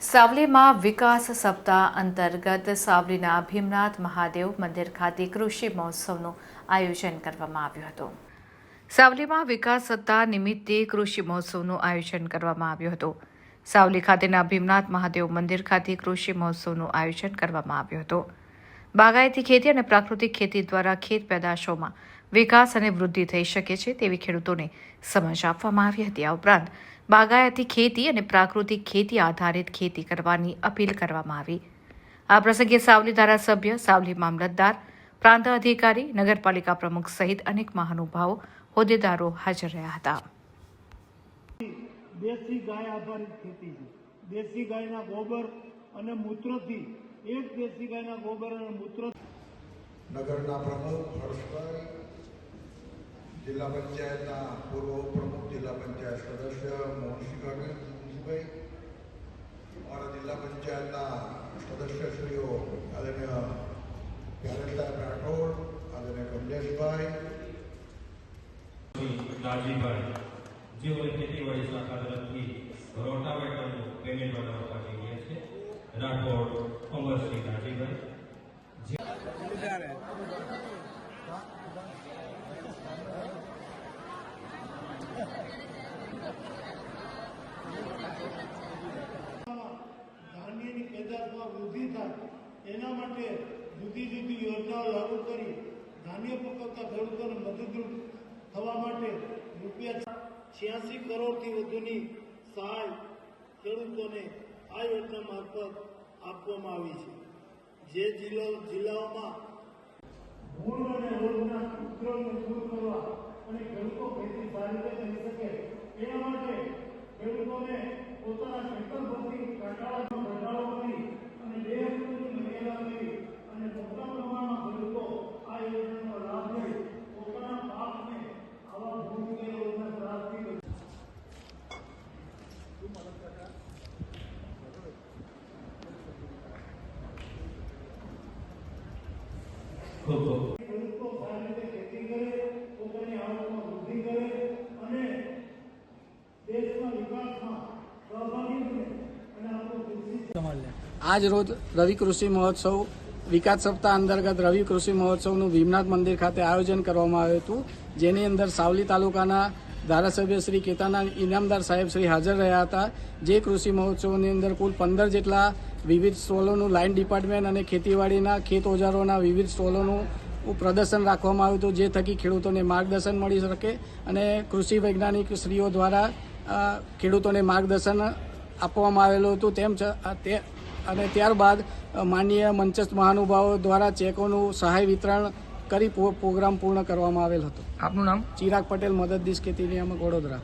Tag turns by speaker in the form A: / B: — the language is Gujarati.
A: સાવલીમાં વિકાસ સપ્તાહ અંતર્ગત સાવલીના ભીમનાથ મહાદેવ મંદિર ખાતે કૃષિ મહોત્સવનું આયોજન કરવામાં આવ્યું હતું. સાવલીમાં વિકાસ સપ્તાહ નિમિત્તે કૃષિ મહોત્સવનું આયોજન કરવામાં આવ્યું હતું. સાવલી ખાતેના ભીમનાથ મહાદેવ મંદિર ખાતે કૃષિ મહોત્સવનું આયોજન કરવામાં આવ્યું હતું. બાગાયતી ખેતી અને પ્રાકૃતિક ખેતી દ્વારા ખેત પેદાશોમાં વિકાસ અને વૃદ્ધિ થઈ શકે છે તેવી ખેડૂતોને સમજ આપવામાં આવી હતી. આ ઉપરાંત બાગાયતી ખેતી અને પ્રાકૃતિક ખેતી આધારિત ખેતી કરવાની અપીલ કરવામાં આવી. આ પ્રસંગે સાવલી ધારાસભ્ય સાવલી મામલતદાર પ્રાંત અધિકારી નગરપાલિકા પ્રમુખ સહિત અનેક મહાનુભાવો હોદ્દેદારો હાજર રહ્યા હતા.
B: દેશી ગાય આધારિત ખેતી છે. દેશી ગાયના ગોબર અને મૂત્રથી એક દેશી ગાયના ગોબર અને મૂત્ર
C: નગરના પ્રમુખ હર્ષભાઈ જિલ્લા પંચાયતના પૂર્વ પ્રમુખ જિલ્લા પંચાયત સદસ્ય મોહનસિંહભાઈ મુનશીભાઈ અમારા જિલ્લા પંચાયતના સદસ્યશ્રીઓ આદરણીય પ્યારેસાહેબ રાઠોડ આદરણીય કમલેશભાઈ
D: રાજીભાઈ જેઓએ ખેતીવાડી શાખા તરફથી રોટાવેટરનું પેમેન્ટ બનાવવા જઈએ છે રાઠોડ અમરસિંહ રાજીભાઈ
B: ધાન્યની થાય એના માટે જુદી જુદી યોજનાઓ લાગુ કરી ધાન્ય પકવતા ખેડૂતોને મદદરૂપ થવા માટે રૂપિયા છ્યાસી કરોડથી વધુની સહાય ખેડૂતોને આ યોજના મારફત આપવામાં આવી છે. જે જિલ્લા જિલ્લાઓમાં ભૂલ અને રોગના ઉપદ્રવને દૂર કરવા અને ખેડૂતો ખેતી સારી રીતે કરી શકે એના માટે ખેડૂતોને પોતાના ખેતર પરથી કાંટાળાનો ઘટાડો કરી અને બે ઋતુની મર્યાદા કરી અને મોટા પ્રમાણમાં ખેડૂતો આ યોજનાનો લાભ લઈ પોતાના પાકને આવા ભૂમિ રોગના ત્રાસથી બચાવી
D: ખૂબ ખૂબ
B: ખેડૂતો સારી રીતે ખેતી કરે પોતાની આવકમાં વૃદ્ધિ કરે અને દેશના વિકાસમાં સહભાગી બને અને કૃષિ
E: આજ રોજ રવિ કૃષિ મહોત્સવ, વિકાસ સપ્તાહ અંતર્ગત રવિ કૃષિ મહોત્સવનું ભીમનાથ મંદિર ખાતે આયોજન કરવામાં આવ્યું હતું. જેની અંદર સાવલી તાલુકાના ધારાસભ્ય શ્રી કેતાના ઇનામદાર સાહેબ શ્રી હાજર રહ્યા હતા. જે કૃષિ મહોત્સવની અંદર કુલ પંદર જેટલા વિવિધ સ્ટોલોનું લાઇન ડિપાર્ટમેન્ટ અને ખેતીવાડીના ખેત ઓજારોના વિવિધ સ્ટોલોનું પ્રદર્શન રાખવામાં આવ્યું હતું, જે થકી ખેડૂતોને માર્ગદર્શન મળી શકે અને કૃષિ વૈજ્ઞાનિક શ્રીઓ દ્વારા ખેડૂતોને માર્ગદર્શન આપવામાં આવેલું હતું. તેમ તે, અને ત્યારબાદ માનનીય મંચસ્થ મહાનુભાવો દ્વારા ચેકોનું સહાય વિતરણ કરી પ્રો- પ્રોગ્રામ પૂર્ણ કરવામાં આવેલ હતો.
F: આપનું નામ?
E: ચિરાગ પટેલ મદદનીશ ખેતી નિયામક વડોદરા